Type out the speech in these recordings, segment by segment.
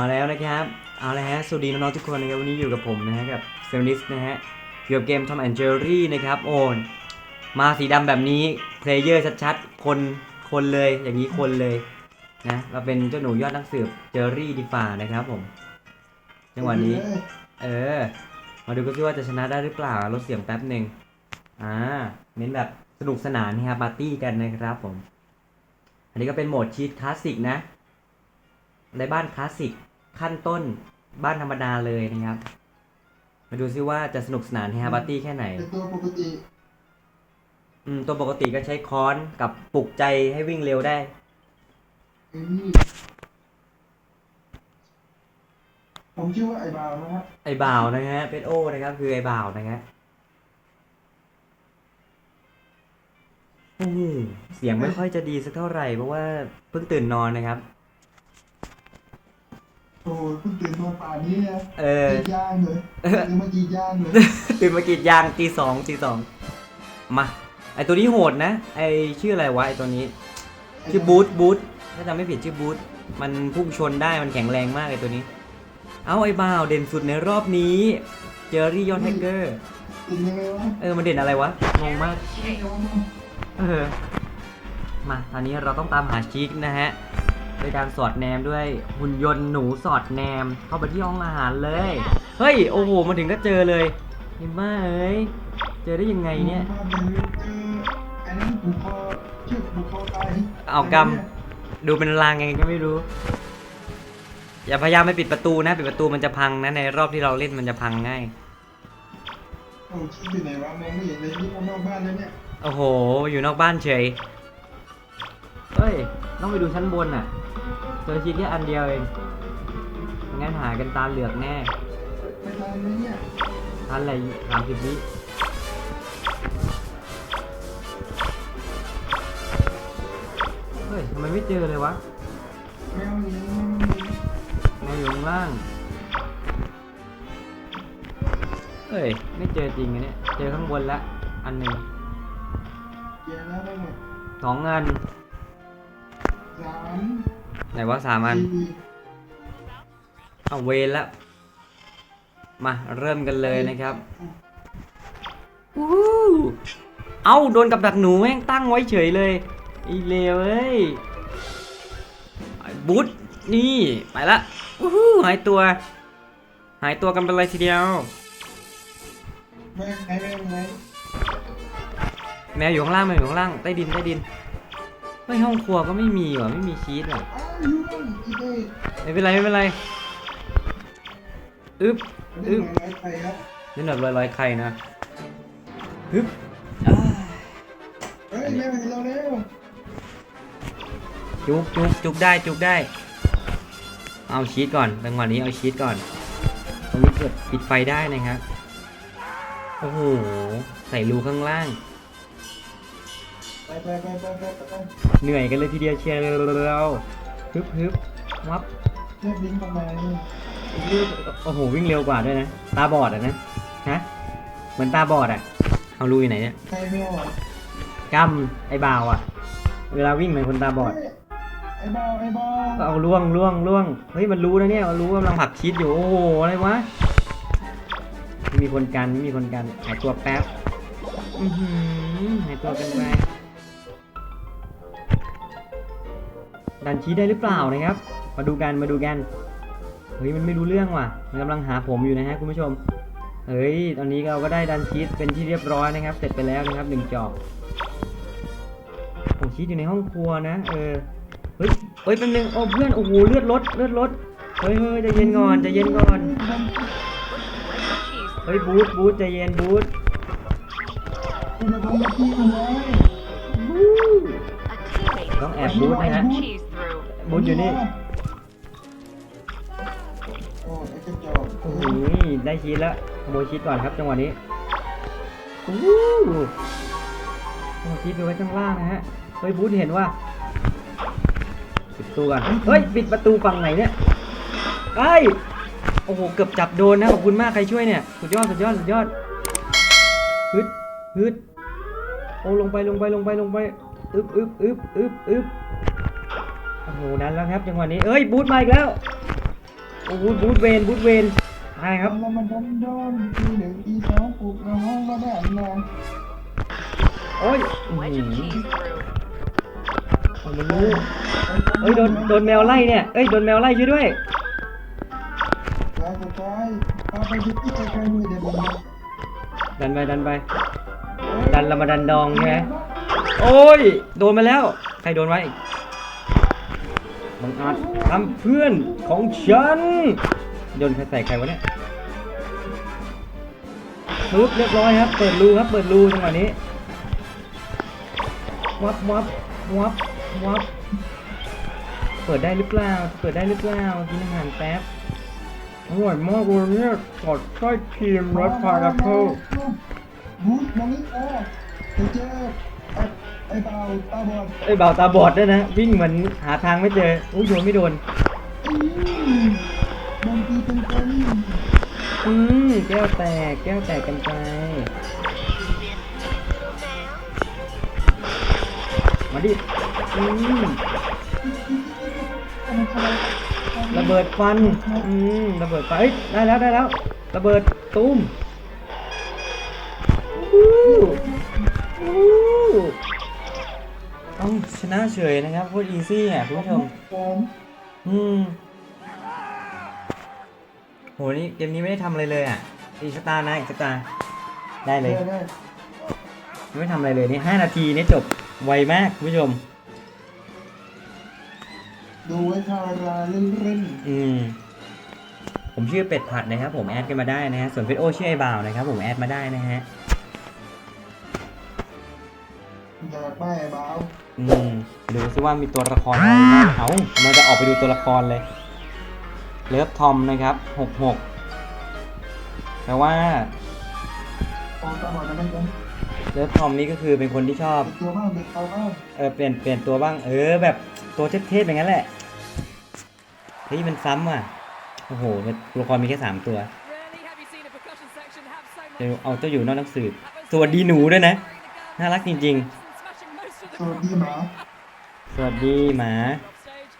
มาแล้วนะครับ เอาละฮะ สวัสดีน้องๆทุกคนนะครับ วันนี้อยู่กับผมนะฮะกับเซลนิสนะฮะเกี่ยวกับเกม Tom and Jerry นะครับ โอนมาสีดำแบบนี้ เพลเยอร์ชัดๆ คน คนเลย อย่างนี้คนเลยนะ เราเป็นเจ้าหนูยอดนักสืบเจอรี่ดีฝ่านะครับผม จังหวะนี้ เออ มาดูกันซิว่าจะชนะได้หรือเปล่า ลดเสียงแป๊บหนึ่งอ่า เน้นแบบสนุกสนานนะครับปาร์ตี้กันนะครับผม อันนี้ก็เป็นโหมดชีตคลาสสิกนะในบ้านคลาสสิก ขั้นต้นบ้านธรรมดาเลยนะครับ มาดูซิว่าจะสนุกสนานเฮฮาปาร์ตี้แค่ไหนเป็นตัวปกติอืม ตัวปกติก็ใช้ค้อนกับปลุกใจให้วิ่งเร็วได้เอ้ยผมชื่อว่าไอ้บาวนะครับไอ้บ่าวนะฮะ เป็นโอนะครับ คือไอ้บ่าวนะฮะโอ้โหเสียงไม่ค่อยจะดีสักเท่าไหร่เพราะว่าเพิ่งตื่นนอนนะครับ โอ้ยเพิ่งตื่นนอนป่านนี้นะเออ กรีดย่างเลยตื่นมากรีดย่างเลยตื่นมากรีดยางตีสองตีสองมา ไอตัวนี้โหดนะ ไอชื่ออะไรวะไอตัวนี้ ชื่อบูทบูทถ้าจำไม่ผิดชื่อบูทมันพุ่งชนได้มันแข็งแรงมากไอตัวนี้ เอาไอ้บ่าวเด่นสุดในรอบนี้ เจอรี่ยอดแฮกเกอร์ ตื่นยังไงวะเออมันเด่นอะไรวะงงมากใช่วะเออ มาตอนนี้เราต้องตามหาชิคนะฮะ โดยการสอดแนมด้วยหุ่นยนต์หนูสอดแนมเข้าไปที่ห้องอาหารเลย เฮ้ยโอ้โหมาถึงก็เจอเลยเห็นมาเอ้ยเจอได้ยังไงเนี่ยเอากำดูเป็นลางไงก็ไม่รู้ อย่าพยายามไปปิดประตูนะปิดประตูมันจะพังนะในรอบที่เราเล่นมันจะพังง่ายโอ้ชิดอยู่ไหนวะมองไม่เห็นเลยนี่มนอกบ้านแล้วเนี่ยโอ้โห อยู่นอกบ้านเฉยเฮ้ย ต้องไปดูชั้นบนอะ เจอชิ้นแค่อันเดียวเองไม่งั้นหากันตาเหลือกแน่ไปทางไหนเนี่ยทันอะไรสามสิบวิเฮ้ยทำไมไม่เจอเลยวะแมวหนีแมวหนีแมวอยู่ข้างล่างเฮ้ย ไม่เจอจริงอันเนี้ยเจอข้างบนละ อันหนึ่งแย่แล้วได้หมดสองอัน สาม ไหนวะสามอันสี่เอาเวรละมาเริ่มกันเลยนะครับวู้ฮู้เอาโดนกับดักหนูแม่งตั้งไว้เฉยเลยอีเลวเอ้ยไอ้บุ๊ดนี่ไปละวู้ฮู้หายตัว หายตัวกันไปเลยทีเดียวแม่งไงแม่งไงแมวอยู่ข้างล่างแมวอยู่ข้างล่างใต้ดินใต้ดินเฮ้ยห้องครัวก็ไม่มีว่ะไม่มีชีสว่ะอ้าวยุ่งอีเด้ ไม่เป็นไรไม่เป็นไรอึ๊บเรื่องไหนไปครับนี่แบบลอยๆไข่นะฮึบเฮ้ยแม่มาเราเร็วจุกจุกจุกได้จุกได้ เอาชีสก่อนจังหวะนี้เอาชีสก่อน ตรงนี้เกิดปิดไฟได้นะครับโอ้โหใส่รูข้างล่างไปไปไปไปไปไปเหนื่อยกันเลยทีเดียวเชียร์เรา ฮึบฮึบวับเรียกบินทำไมโอ้โหวิ่งเร็วกว่าด้วยนะ ตาบอดอะนะ ฮะ เหมือนตาบอดอะ เอารูอยู่ไหนเนี่ยใครไม่เอาอะกำไอ้บ่าวอะ เวลาวิ่งเหมือนคนตาบอดเฮ้ยไอ้บอลไอ้บอลก็เอาล่วงล่วงล่วง เฮ้ยมันรู้นะเนี่ยมันรู้ว่ากำลังผลักชีสอยู่ โอ้โหอะไรวะไม่มีคนกันไม่มีคนกันหายตัวแป๊บ อือหือหายตัวกันไป ดันชีสได้หรือเปล่านะครับ มาดูกันมาดูกัน เฮ้ยมันไม่รู้เรื่องว่ะ มันกำลังหาผมอยู่นะฮะคุณผู้ชม เฮ้ยตอนนี้เราก็ได้ดันชีสเป็นที่เรียบร้อยนะครับ เสร็จไปแล้วนะครับหนึ่งจอกโอ้ชีสอยู่ในห้องครัวนะ เออ เฮ้ยเฮ้ยเป็นหนึ่งโอ้เพื่อนโอ้โหเลือดลดเลือดลด เฮ้ยเฮ้ยใจเย็นก่อนใจเย็นก่อน เฮ้ยบูทบูทใจเย็นบูทคุณมาทำมาที่กูไว้ต้องแอบบูทนะฮะ cheese through. บูทอยู่นี่โอ้ไอ้กระจอกโอ้โหได้ชีสแล้วขโมยชีสก่อนครับจังหวะนี้โอ้โหเอาชีสไปไว้ข้างล่างนะฮะเฮ้ยบูธเห็นว่าปิดประตูก่อนเฮ้ยปิดประตูฝั่งไหนเนี่ยไอ้ยโอ้โหเกือบจับโดนนะขอบคุณมากใครช่วยเนี่ยสุดยอดสุดยอดสุดยอดฮึดฮึดโอ้ลงไปลงไปลงไปลงไปอึบอึบอึบอึบอึบ โหนั้นแล้วครับจังหวะนี้เอ้ยบูธมาอีกแล้วโอ้โหบูทเวนบูทเวนตายครับแล้วมันดนดนทีหนึ่งทีสองปลุกน้องมาได้นานโอ้ยอื้อ Wedge หื of อ keys through. โอ้มันรู้เอ้ยโดนโดนแมวไล่เนี่ยเอ้ยโดนแมวไล่ช่วยด้วยกายกับกายพาไปที่ที่ไกลๆมือเดี๋ยวดันไปดันไปดันเรามาดันดองใช่ไหมโอ้ยโดนมาแล้วใครโดนไว้ บังอาจทำเพื่อนของฉันโดนใครใส่ใครวะเนี่ยปึ๊บเรียบร้อยครับ เปิดรูครับ เปิดรูจังหวะนี้ วับวับวับวับ เปิดได้หรือเปล่า เปิดได้หรือเปล่า กินอาหารแป๊บอร่อยมากเลยเนี่ยสอดไส้ครีมรสพาราเคิลบูธมานี่อ๋อไปเจอ ไอ้ไอ้เบาตาบอดไอ้ยเบาตาบอดด้วยนะ วิ่งเหมือนหาทางไม่เจออุ้ยโดนไม่โดนอืมบางทีเป็นคนอืมแก้วแตกแก้วแตกกันไปมาดิอืมระเบิดฟันอืมระเบิดไฟเอ้ยได้แล้วได้แล้ว ระเบิดตุ้มอู้อู้ เอ้าชนะเฉยนะครับพูดอีซี่อะคุณผู้ชมผมอืมโหนี่เกมนี้ไม่ได้ทำอะไรเลยอะอีกสตาร์นะอีกสตาร์ได้เลยได้ได้ไม่ทำอะไรเลยนี่ห้านาทีนี่จบไวมากคุณผู้ชม ดูไว้ทาราเล่นเล่นอืมผมชื่อเป็ดผัดนะครับผมแอดกันมาได้นะฮะส่วนเฟซโอชื่อไอ้บ่าวนะครับผมแอดมาได้นะฮะ อยากได้ไอ้เบาอืมดูซิว่ามีตัวละครอะไรบ้างเอาเราจะออกไปดูตัวละครเลยเลิฟทอมนะครับหกหกแปลว่าโอ้ตาบอดจะไม่กันเลิฟทอมนี่ก็คือเป็นคนที่ชอบเป็นตัวบ้างเป็นตัวบ้างเออเปลี่ยนเปลี่ยนตัวบ้าง เออ แบบตัวเทพๆอย่างนั้นแหละ เฮ้ยมันซ้ำอะ โอ้โหตัวละครมีแค่สามตัว Rarely have you seen a percussion section have so much เดี๋ยวเอาเจ้าอยู่นอกหนังสือสวัสดีหนูด้วยนะ น่ารักจริง smashing most of สวัส the ดีหมาๆสวัสดีหมา off stage.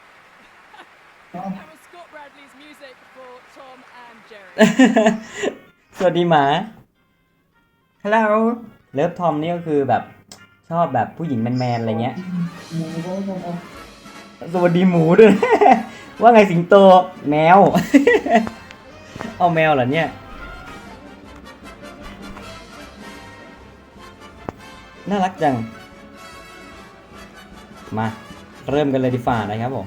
ครับ That was Scott Bradley's music for Tom and Jerry. สวัสดีหมา ฮัลโหล เลิฟทอมนี่ก็คือแบบชอบแบบผู้หญิงแมนๆอะไรเงี้ย หมูก็ต้องเอาสวัสดีหมูด้วย ว่าไงสิงโต แมว เอาแมวเหรอเนี่ย น่ารักจัง มาเริ่มกันเลยดีฝ่านะครับผม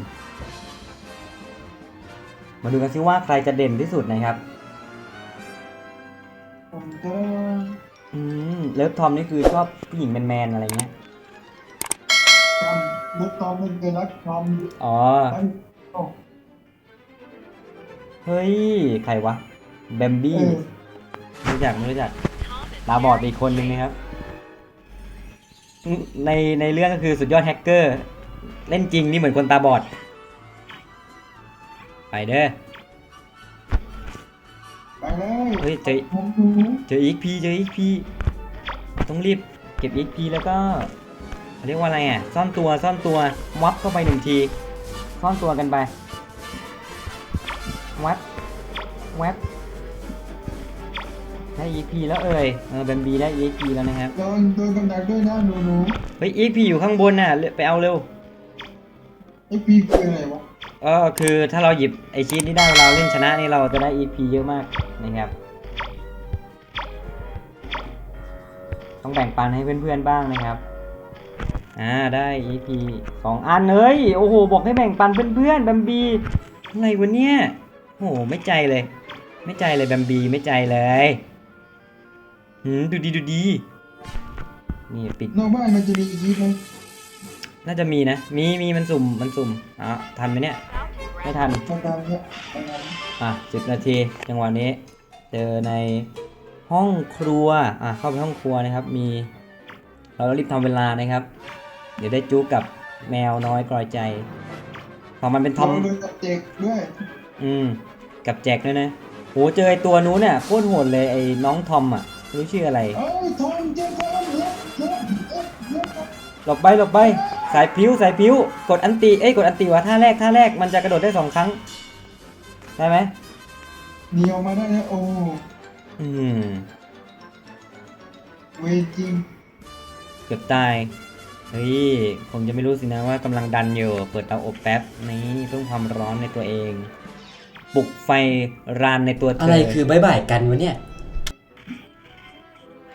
มาดูกันซิว่าใครจะเด่นที่สุดนะครับผมจะอืมเลิฟทอมนี่คือชอบผู้หญิงแมนๆอะไรเงี้ยทำลูกตอมเป็นเกรักทำอ๋อไปโอ้เฮ้ย ใครวะแบมเอบี้อไม่รู้จักไม่รู้จักตาบอดอีกคนนึงนะครับ ในในเรื่องก็คือสุดยอดแฮกเกอร์ เล่นจริงนี่เหมือนคนตาบอด ไปเด้อไปเลยเฮ้ยเจอผมดูเจออีกพีเจออีกพีต้องรีบเก็บอีกพีแล้วก็เขาเรียกว่าอะไรอะ ซ่อนตัวซ่อนตัววับเข้าไปหนึ่งที ซ่อนตัวกันไปวัดแวบ ได้ EP แล้วเอ่ยเออแบมบีได้ EP แล้วนะครับโดนโดนกำดักด้วยนะหนูหนูเฮ้ย EP อยู่ข้างบนน่ะเร็วไปเอาเร็ว ไอ้ปีคืออะไรวะเออคือถ้าเราหยิบไอชีตนี้ได้เราเล่นชนะนี่เราจะได้ EP เยอะมากนะครับ ต้องแบ่งปันให้เพื่อนๆบ้างนะครับ อ่าได้ EP สองอันเฮ้ยโอ้โหบอกให้แบ่งปันเพื่อนๆแบมบีอะไรวะเนี่ยโอ้โหไม่ใจเลย ไม่ใจเลยแบมบีไม่ใจเลย หืมดูดีดูดี นี่ปิด นอกบ้านมันจะมีอีกทีไหมน่าจะมีนะ มีมีมันสุ่มมันสุ่มอ๋อทันไหมเนี่ย ไม่ทันทางการเนี่ยทางการอะสิบนาทีจังหวะนี้ เจอในห้องครัว อะเข้าไปห้องครัวนะครับ มี เรารีบทำเวลานะครับ เดี๋ยวได้จุกกับแมวน้อยกลอยใจพอมันเป็นทอมเราดูกับเด็กด้วยอืม กับแจ็คด้วยนะโหเจอไอตัวนู้นเนี่ยโคตรโหดเลยไอ้น้องทอมอะไม่ รู้ชื่ออะไรเอ้ยทอมเจ้าทอมเล็บเล็บเล็บเล็บหลบไปหลบไป สายพิ้วสายพิ้ว กดอันตีเอ้ยกดอันตีวะท่าแรกท่าแรกมันจะกระโดดได้สองครั้ง ได้ไหมหนีออกมาได้แล้วโอ้อืมเวจริงเกือบตายเฮ้ยผมจะไม่รู้สินะว่ากำลังดันอยู่ เปิดเตาอบแป๊บนี่เพิ่มความร้อนในตัวเองปลุกไฟรานในตัวเธออะอะไรคือบายบายกันวะเนี่ย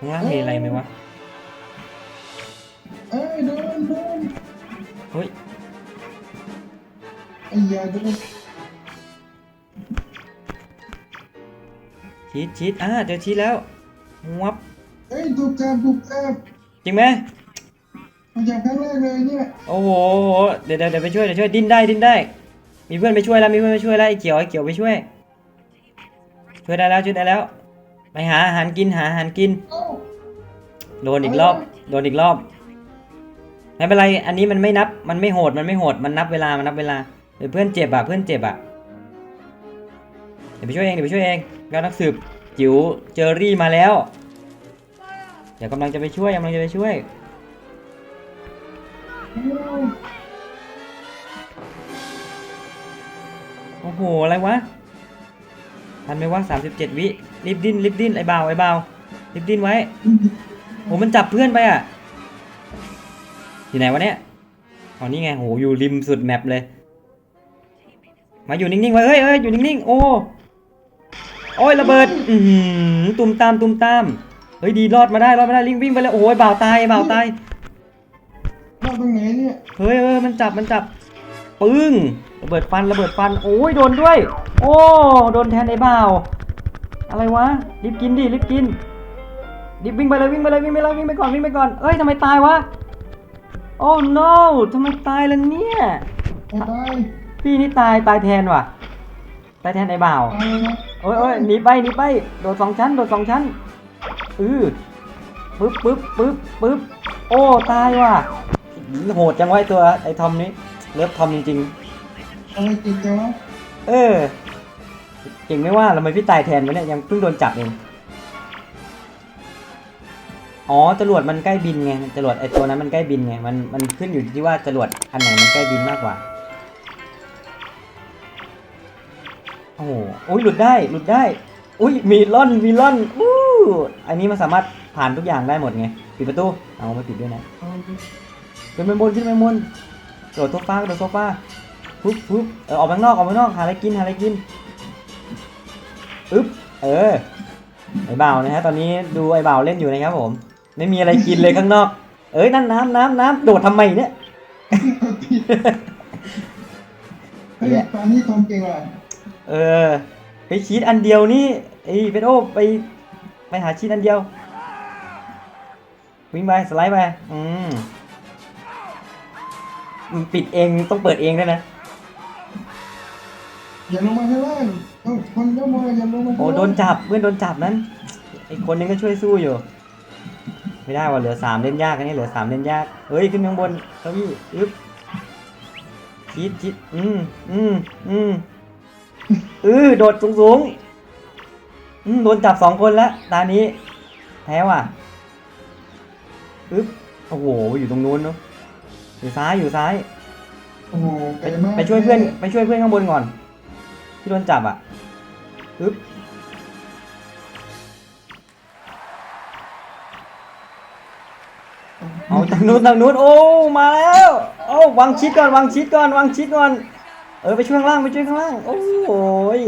ข้างล่างมีอะไรไหมวะ เอ้ยโดนโดนเฮ้ย ไอ้ยาโดนชีดชีดอ่าเจอชีดแล้ววับเอ้ยถูกจับถูกจับจริงไหมถูกจับครั้งแรกเลยเนี่ยโอ้โห เดี๋ยวเดี๋ยวเดี๋ยวไปช่วยเดี๋ยวช่วยดิ้นได้ดิ้นได้ มีเพื่อนไปช่วยแล้วมีเพื่อนไปช่วยแล้วไอ้เขียวไอ้เขียวไปช่วย ช่วยได้แล้วช่วยได้แล้ว ไปหาอาหารกินหาอาหารกิน เอ้า โดนอีกรอบ โดนอีกรอบ ไม่เป็นไร อันนี้มันไม่นับ มันไม่โหด มันไม่โหด มันนับเวลา มันนับเวลาเดี๋ยวเพื่อนเจ็บอะ เพื่อนเจ็บอะ เดี๋ยวไปช่วยเอง เดี๋ยวไปช่วยเองแล้วนักสืบจิ๋วเจอรี่มาแล้ว เดี๋ยวกำลังจะไปช่วยกำลังจะไปช่วยเอ้าโอ้โห อะไรวะ ทันไหมวะสามสิบเจ็ดวิ รีบดิ้น รีบดิ้น ไอ้บ่าวไอ้บ่าวรีบดิ้นไว้ โอ้มันจับเพื่อนไปอะ อยู่ไหนวะเนี่ยอ๋อนี่ไงโหอยู่ริมสุดแมปเลย มาอยู่นิ่งๆไว้เฮ้ยเฮ้ยอยู่นิ่งๆ โอ้ โอ้ยระเบิด อือหือตุ่มตามตุ่มตาม เฮ้ยดีรอดมาได้รอดมาได้ลิงวิ่งไปเลยโอ้ยบ่าวตายบ่าวตายรอดตรงไหนเนี่ย เฮ้ยเฮ้ยมันจับมันจับ ปึ้งระเบิดฟันระเบิดฟัน โอ้ยโดนด้วย โอ้โดนแทนไอ้บ่าว อะไรวะรีบกินดิรีบกิน รีบวิ่งไปเลยวิ่งไปเลยวิ่งไปเลยวิ่งไปก่อนวิ่งไปก่อนเอ้ยทำไมตายวะโอ้ no ทำไมตายล่ะเนี่ยไอ้ตายพี่นี่ตายตายแทนว่ะ ตายแทนไอ้บ่าวตายเลยนะโอ้ยโอ้ยหนีไปหนีไปโดดสองชั้นโดดสองชั้นอือปึ๊บปึ๊บปึ๊บปึ๊บโอ้ตายว่ะโหดจังไวะไอ้ตัวไอ้ทอมนี้เลิฟทอมจริงทำไมติดจังวะๆเออเก่งไม่ว่าทำไมพี่ตายแทนวะเนี่ยยังเพิ่งโดนจับเอง อ๋อจรวดมันใกล้บินไงจรวดไอตัวนั้นมันใกล้บินไงมันมันขึ้นอยู่ที่ว่าจรวดอันไหนมันใกล้บินมากกว่าโอ้โหอุ้ยหลุดได้หลุดได้ อุ้ยมีล่อนมีล่อนอู้อันนี้มันสามารถผ่านทุกอย่างได้หมดไงปิดประตูเอาไม่ปิดด้วยนะเอาดิขึ้นไปบนขึ้นไปบนโดดโซฟาโดดโซฟาปุ๊บปุ๊บเออออกไปนอกออกไปนอกหาอะไรกินหาอะไรกินอึ๊บเออไอ้บ่าวนะฮะตอนนี้ดูไอ้บ่าวเล่นอยู่นะครับผม ไม่มีอะไรกินเลยข้างนอก เอ้ยนั่นน้ำน้ำน้ำโดดทำไมเนี่ยเฮ้ยตอนนี้ทอมเก่งว่ะเออไปชีสอันเดียวนี่ไอ้เปโอไปไปหาชีสอันเดียว วิ่งไปสไลด์ไปอืมอืมปิดเองต้องเปิดเองด้วยนะอย่าลงมาข้างล่างเอ้าคนก็มาอย่าลงมาข้างโอ้ล่างโดนจับเพื่อนโดนจับนั้นอีกคนนึงก็ช่วยสู้อยู่ ไม่ได้ว่ะเหลือสามเล่นยากอันนี้เหลือสามเล่นยากเฮ้ยขึ้นข้างบนเก้าอี้อึ๊บชิดชิดอืมอืมอืมเออโดดสูงสูงอืมโดนจับสองคนแล้วตานี้แพ้ว่ะอึ๊บโอ้โหอยู่ตรงนู้นเนาะอยู่ซ้ายอยู่ซ้ายโอ้โหไกลมากไปช่วยเพื่อนไปช่วยเพื่อนข้างบนก่อนที่โดนจับอะอึ๊บ เอาทางนู้นทางนู้นโอ้มาแล้วโอ้วางชิดก่อนวางชิดก่อนวางชิดก่อนเออไปช่วยข้างล่างไปช่วยข้างล่างโอ้ย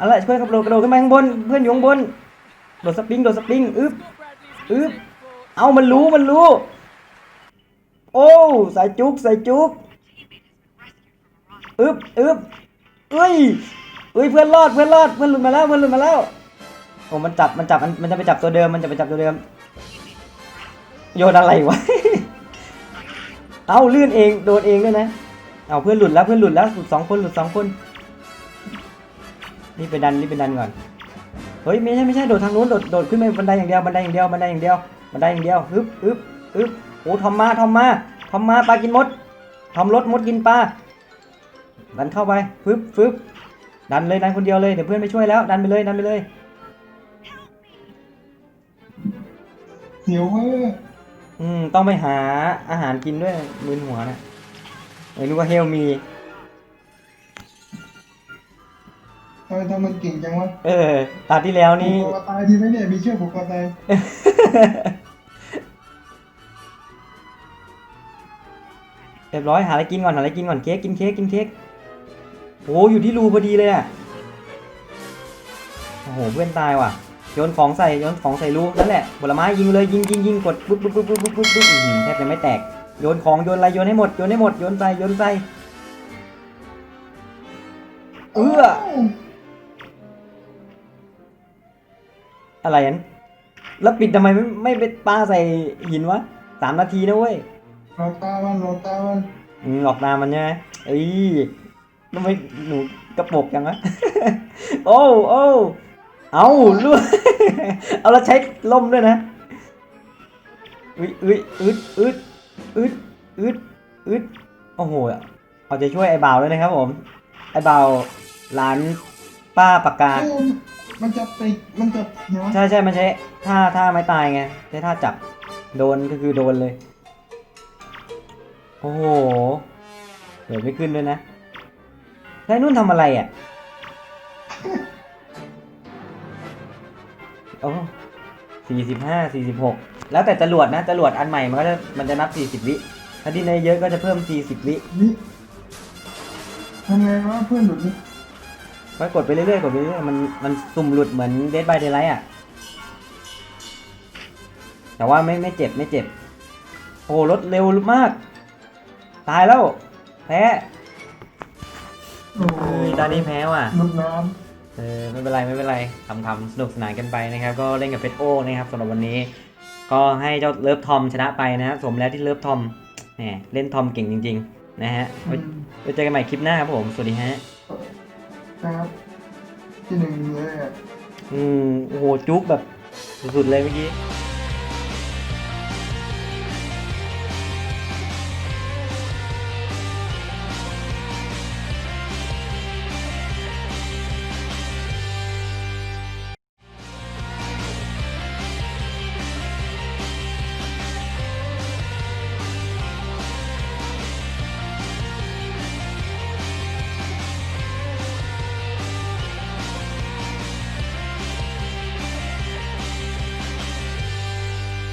อะไรช่วยกระโดดกระโดดขึ้นไปข้างบนเพื่อนอยู่ข้างบนโดดสปริงโดดสปริงอึ๊บ Bradley's Oop. for เอามันรู้มันรู้ โอ้ใส่จุกใส่จุกอึ๊บอึ๊บเอ้ยเอ้ยเพื่อนรอดเพื่อนรอดเพื่อนหลุดมาแล้วเพื่อนหลุดมาแล้วโอ้มันจับมันจับมันจะไปจับตัวเดิมมันจะไปจับตัวเดิม โยนอะไรวะ เอาลื่นเองโดนเองด้วยนะ เอาเพื่อนหลุดแล้วเพื่อนหลุดแล้วหลุดสองคนหลุดสองคนนี่ไปดันนี่ไปดันก่อน เฮ้ยไม่ใช่ไม่ใช่โดดทางนู้นโดดโดดขึ้นไปบันไดอย่างเดียวบันไดอย่างเดียวบันไดอย่างเดียวบันไดอย่างเดียวฮึบฮึบฮึบโอ้ทอมมาทอมมาทอมมาปลากินมดทอมรถมดกินปลาดันเข้าไปฟึบฟึบดันเลยดันคนเดียวเลยเดี๋ยวเพื่อนไปช่วยแล้วดันไปเลยดันไปเลยเสียวเว้ย อืม ต้องไปหาอาหารกินด้วยมึนหัวนะเอ้ยนึกว่าเฮลมี ทำไมทำมันเก่งจังวะเออ ตาที่แล้วนี่ ผูกคอตายดีไหมเนี่ย มีเชือกผูกคอตายเรียบร้อยหาอะไรกินก่อนหาอะไรกินก่อนเค้กกินเค้กกินเค้กโอ้อยู่ที่รูพอดีเลยอะโอ้โหเพื่อนตายว่ะ โยนของใส่โยนของใส่รูนั่นแหละผลไม้ยิงเลยยิงยิงยิงกดปุ๊บปุ๊บปุ๊บปุ๊บปุ๊บปุ๊บปุ๊บแทบจะไม่แตกโยนของโยนอะไรโยนให้หมดโยนให้หมดโยนใส่โยนใส่เอื้ออะไรอันแล้วปิดทำไมไม่ไม่ไปปาใส่หินวะสามนาทีนะเว้ยหลอกตามันหลอกตามันอืมหลอกตามมันใช่ไหมเอ้ยทำไมหนูกระปกจังวะโอ้โอ้ เอาลูกเอาแล้วใช้ล่มด้วยนะอึดอึดอึดอึดอึดอึดอึดโอ้โหเอาใจช่วยไอ้บ่าวด้วยนะครับผม ไอ้บ่าวหลานป้าปากกาเอ้ยมันจะติดมันจะเนาะใช่ใช่มันใช้ท่าท่าไม้ตายไงใช้ท่าจับโดนก็คือโดนเลย โอ้โหเดี๋ยวไม่ขึ้นด้วยนะแล้วไอ้นุ่นทำอะไรอะ โอ้สี่สิบห้าสี่สิบหกแล้วแต่จรวดนะจรวดอันใหม่มันก็จะมันจะนับสี่สิบวิถ้าดิ้นได้เยอะก็จะเพิ่มสี่สิบวินี่ทำไงวะเพื่อนหลุดนี่ก็กดไปเรื่อยๆกดไปเรื่อยๆมันมันสุ่มหลุดเหมือนเด d บายเด y ไลท์อะ แต่ว่าไม่ไม่เจ็บไม่เจ็บ โอ้รถเร็วมาก ตายแล้ว แพ้โอ้เอ้ยตอนนี้แพ้ว่ะ หลุดน้เออไม่เป็นไรไม่เป็นไรทำทำสนุกสนานกันไปนะครับ ก็เล่นกับเฟสโอนะครับสำหรับวันนี้ ก็ให้เจ้าเลิฟทอมชนะไปนะครับสมแล้วที่เลิฟทอมแหมเล่นทอมเก่งจริง ๆ นะฮะำไว้ไว้เจอกันใหม่คลิปหน้าครับผม สวัสดีฮะครับที่หนึ่งเลยอะอืมโอ้โหจุกแบบสุดๆเลยเมื่อกี้